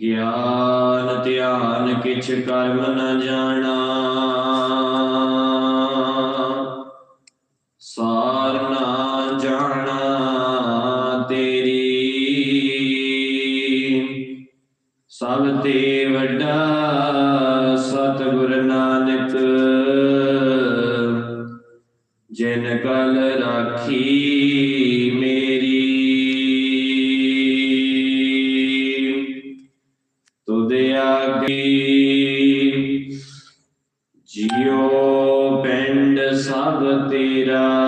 ਗਿਆਨ ਧਿਆਨ ਕਿਛ ਕਰਮ ਨ ਜਾਣਾ। ਸਾਰ ਨਾ ਜਾਣਾ ਤੇਰੀ। ਸਭ ਤੇ ਵੱਡਾ ਸਤਿਗੁਰ ਨਾਨਕ, ਜਿਨ ਕਲ ਰਾਖੀ ਲਾਗੀ ਜਿਉ ਪਿੰਡ ਸਭ ਤੇਰਾ।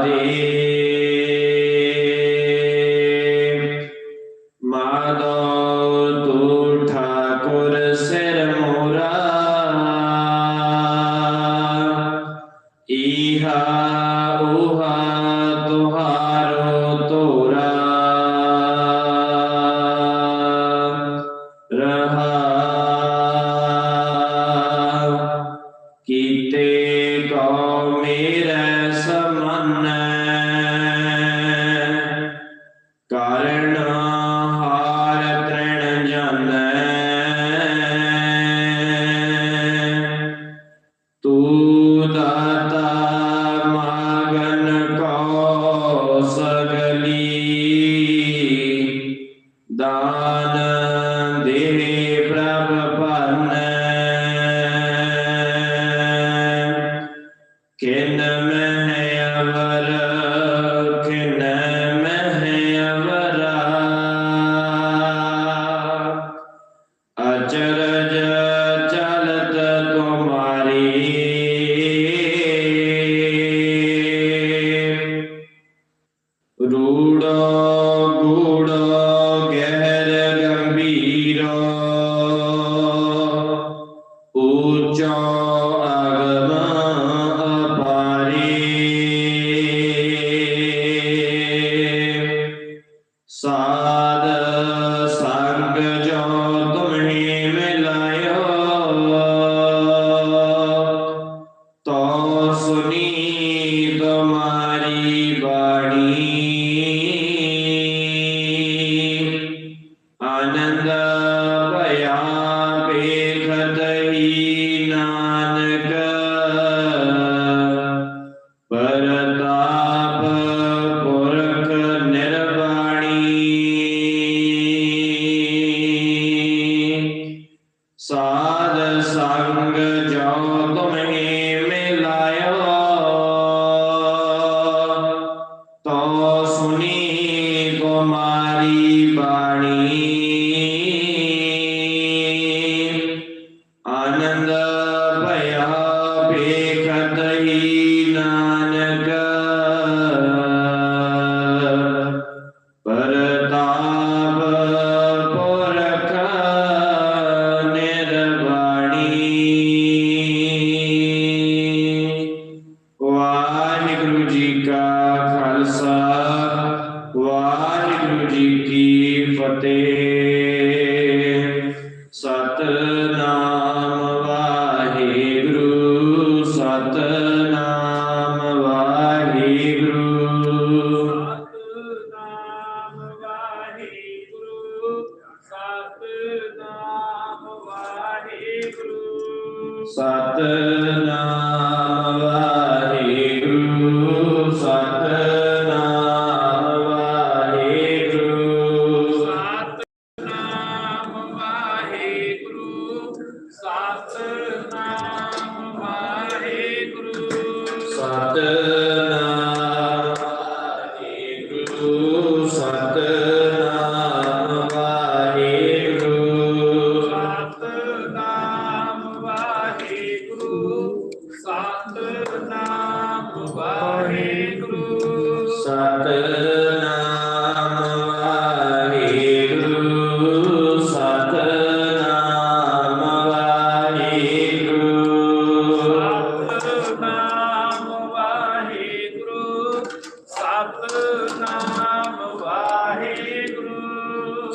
Hare ਰੂੜਾ ਗੂੜਾ ਗਹਿਰ ਗੰਭੀਰਾ ਉੱਚਾ ਅਗਵਾ ਅਪਾਰੇ। ਸਾ Shivate